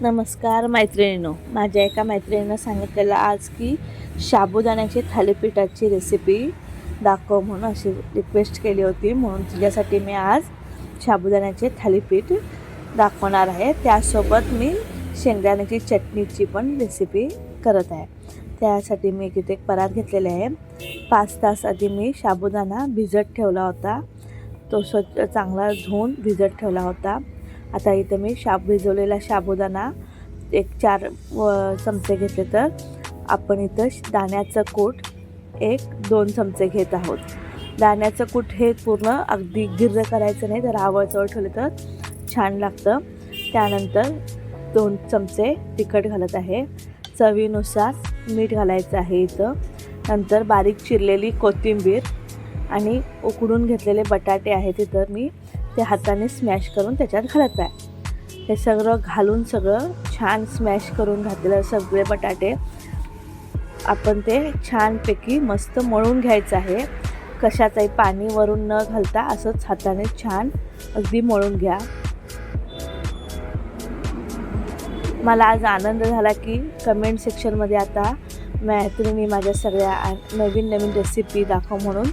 नमस्कार मैत्रिणीनो. माझ्या एका मैत्रिणीनं सांगितलेलं आज की शाबुदाण्याची थालीपीठाची रेसिपी दाखव म्हणून अशी रिक्वेस्ट केली होती. म्हणून तिच्यासाठी मी आज शाबुदाण्याचे थालीपीठ दाखवणार आहे. त्यासोबत मी शेंगदाण्याची चटणीची पण रेसिपी करत आहे. त्यासाठी मी तिथे एक परात घेतलेले आहे. पाच तास आधी मी साबुदाणा भिजत ठेवला होता. तो स्वच्छ चांगला धुवून भिजत ठेवला होता. आता इथं मी शाब भिजवलेला शाबुदाना एक चार व चमचे घेतले तर. आपण इथं श- दाण्याचं कूट एक दोन चमचे घेत आहोत. दाण्याचं कूट हे पूर्ण अगदी गिर्र करायचं नाही तर आवळचवळ ठेवलं तर छान लागतं. त्यानंतर दोन चमचे तिखट घालत आहे. चवीनुसार मीठ घालायचं आहे इथं. नंतर बारीक चिरलेली कोथिंबीर आणि उकडून घेतलेले बटाटे आहेत इथं मी. ते हाताने स्मॅश करून त्याच्यात घालत आहे. हे सगळं घालून सगळं छान स्मॅश करून घातलेलं सगळे बटाटे आपण ते छानपैकी मस्त मळून घ्यायचं आहे. कशाचंही पाणी वरून न घालता असंच हाताने छान अगदी मळून घ्या. मला आज आनंद झाला की कमेंट सेक्शनमध्ये आता मैत्रिणी माझ्या सगळ्या नवीन नवीन रेसिपी दाखव म्हणून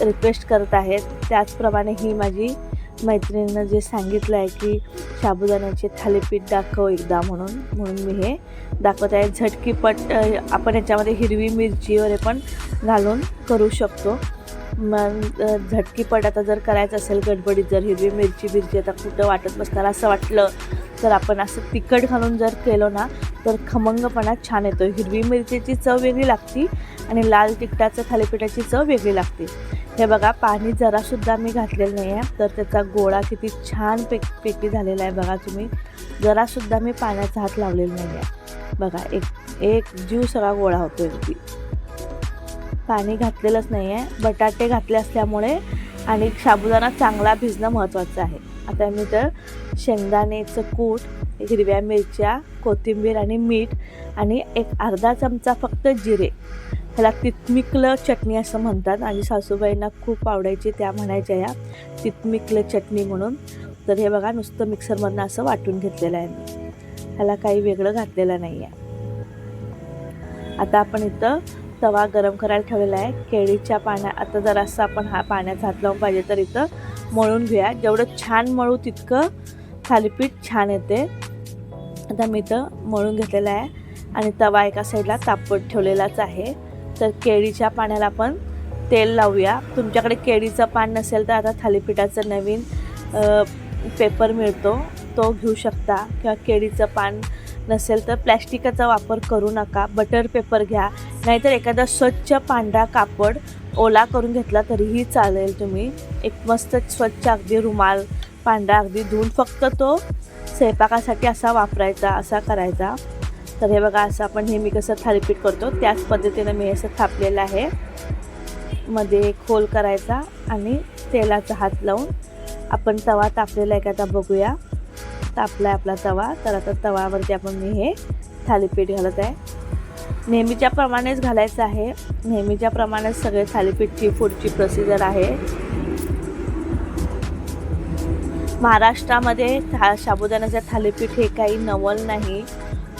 रिक्वेस्ट करत आहेत. त्याचप्रमाणे ही माझी मैत्रिणीनं जे सांगितलं आहे की साबुदाण्याचे थालीपीठ दाखव एकदा म्हणून म्हणून मी हे दाखवत आहे. झटकीपट आपण याच्यामध्ये हिरवी मिरची वगैरे पण घालून करू शकतो. मग झटकीपट आता जर करायचं असेल गडबडीत जर हिरवी मिरची बिरची आता कुठं वाटत बसताना असं वाटलं तर आपण असं तिखट घालून जर केलं ना तर खमंगपणा छान येतो. हिरवी मिरचीची चव वेगळी लागती आणि लाल तिखटाचं थालीपीठाची चव वेगळी लागते. हे बघा पाणी जरासुद्धा मी घातलेलं नाही आहे तर त्याचा गोळा किती छान पे पेकी झालेला आहे बघा तुम्ही. जरासुद्धा मी पाण्याचा हात लावलेला नाही आहे बघा एक एक जीव सगळा गोळा होतो अगदी. पाणी घातलेलंच नाही आहे बटाटे घातले असल्यामुळे आणि साबुदाणा चांगला भिजणं महत्त्वाचं आहे. आता मी तर शेंगदाण्याचं कूट हिरव्या मिरच्या कोथिंबीर आणि मीठ आणि एक अर्धा चमचा फक्त जिरे ह्याला तितमिकलं चटणी असं म्हणतात. आणि सासूबाईंना खूप आवडायची त्या म्हणायच्या या तितमिकलं चटणी म्हणून. तर हे बघा नुसतं मिक्सरमधनं असं वाटून घेतलेलं आहे मी. ह्याला काही वेगळं घातलेलं नाही आहे. आता आपण इथं तवा गरम करायला ठेवलेला आहे. केळीच्या पाण्या आता जरासं आपण हा पाण्यात हात लावून पाहिजे तर इथं मळून घेऊया. जेवढं छान मळू तितकं थालीपीठ छान येते. आता मी इथं मळून घेतलेलं आहे. आणि तवा एका साईडला तापट ठेवलेलाच आहे. तर केळीच्या पाण्याला आपण तेल लावूया. तुमच्याकडे केळीचं पान नसेल तर आता थालीपीठाचं नवीन पेपर मिळतो. तो घेऊ शकता. किंवा केळीचं पान नसेल तर प्लॅस्टिकाचा वापर करू नका. बटर पेपर घ्या. नाहीतर एखादा स्वच्छ पांढरा कापड ओला करून घेतला तरीही चालेल तुम्ही. एक मस्त स्वच्छ अगदी रुमाल पांढरा अगदी धुवून फक्त तो स्वयंपाकासाठी असा वापरायचा असा करायचा. तर हे बघा असं आपण नेहमी कसं थालीपीठ करतो त्याच पद्धतीनं मी असं थापलेलं आहे. मध्ये खोल करायचा आणि तेलाचा हात लावून आपण तवा तापलेला आहे का आता बघूया. तापला आहे आपला तवा तर आता तवावरती आपण मी हे थालीपीठ घालत आहे. नेहमीच्या प्रमाणेच घालायचं आहे नेहमीच्या प्रमाणेच सगळे थालीपीठची फूडची प्रोसिजर आहे. महाराष्ट्रामध्ये था साबुदाण्याचं थालीपीठ हे काही नवल नाही.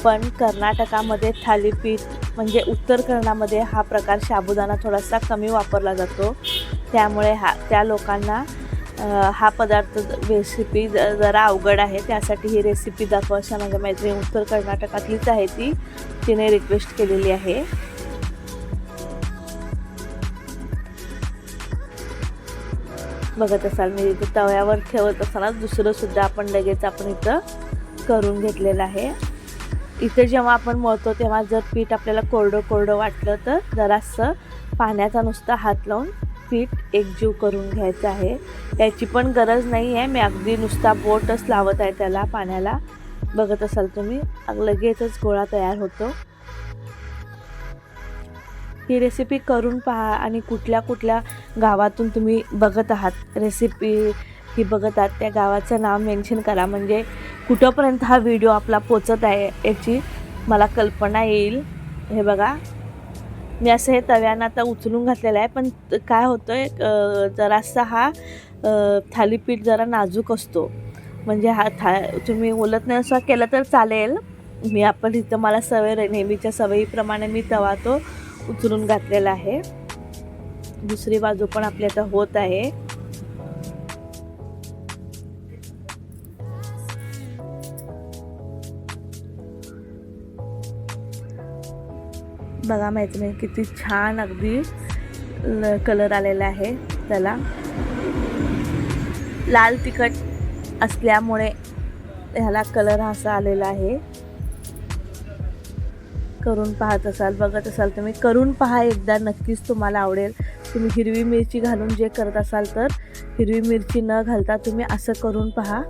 पण कर्नाटकामध्ये थालीपीठ म्हणजे उत्तर कर्नामध्ये हा प्रकार साबुदाणा थोडासा कमी वापरला जातो. त्यामुळे हा त्या लोकांना हा पदार्थ रेसिपी ज जरा अवघड आहे. त्यासाठी ही रेसिपी दाखवा अशा माझ्या मैत्रिणी उत्तर कर्नाटकातलीच आहे ती. तिने रिक्वेस्ट केलेली आहे. बघत असाल मी इथे तव्यावर ठेवत असताना दुसरंसुद्धा आपण लगेच आपण इथं करून घेतलेलं आहे. इथे जेव्हा आपण मळतो तेव्हा जर पीठ आपल्याला कोरडं कोरडं वाटलं तर जरासं पाण्याचा नुसता हात लावून पीठ एकजीव करून घ्यायचं आहे. याची पण गरज नाही आहे. मी अगदी नुसता बोटच लावत आहे त्याला पाण्याला. बघत असाल तुम्ही लगेचच गोळा तयार होतो. ही रेसिपी करून पहा आणि कुठल्या कुठल्या गावातून तुम्ही बघत आहात. रेसिपी ही बघत आहात त्या गावाचं नाव मेन्शन करा. म्हणजे कुठंपर्यंत हा व्हिडिओ आपला पोचत आहे याची मला कल्पना येईल. हे बघा. मी असं हे तव्यानं आता उचलून घातलेलं आहे पण काय होतं आहे जरासा हा थालीपीठ जरा नाजूक असतो. म्हणजे हा था तुम्ही ओलत नाही असं केलं तर चालेल. मी आपण इथं मला सवय रे- नेहमीच्या सवयीप्रमाणे मी तवा तो उचलून घातलेला आहे. दुसरी बाजू पण आपली आता होत आहे. बघा माहिती नाही किती छान अगदी ल- कलर आलेला आहे त्याला. लाल तिखट असल्यामुळे ह्याला कलर असा आलेला आहे. करून पाहत असाल बघत असाल तुम्ही करून पहा एकदा नक्कीच तुम्हाला आवडेल. तुम्ही हिरवी मिरची घालून जे करत असाल तर हिरवी मिरची न घालता तुम्ही असं करून पहा.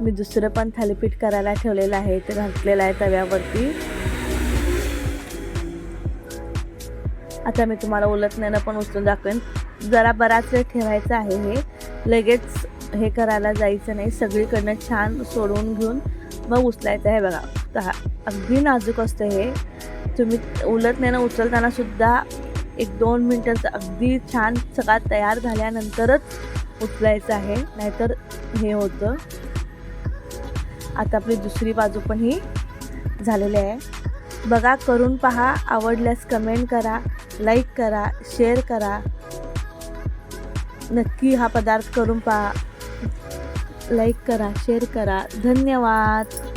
मी दुसरं पण थालीपीठ करायला ठेवलेलं आहे ते घातलेलं आहे तव्यावरती. आता मी तुम्हाला उलटण्यानं पण उचलून दाखवेन. जरा बराच वेळ ठेवायचं आहे हे. लगेच हे करायला जायचं नाही. सगळीकडनं छान सोडवून घेऊन मग उचलायचं आहे बघा. तर अगदी नाजूक असतं हे. तुम्ही उलटण्यानं उचलताना सुद्धा एक दोन मिनटं अगदी छान सगळा तयार झाल्यानंतरच उचलायचं आहे. नाहीतर हे होतं. आता आपली दुसरी बाजू पण ही झालेली आहे. बघा करून पहा. आवडल्यास कमेंट करा लाईक करा शेअर करा. नक्की हा पदार्थ करून पहा. लाईक करा शेअर करा. धन्यवाद.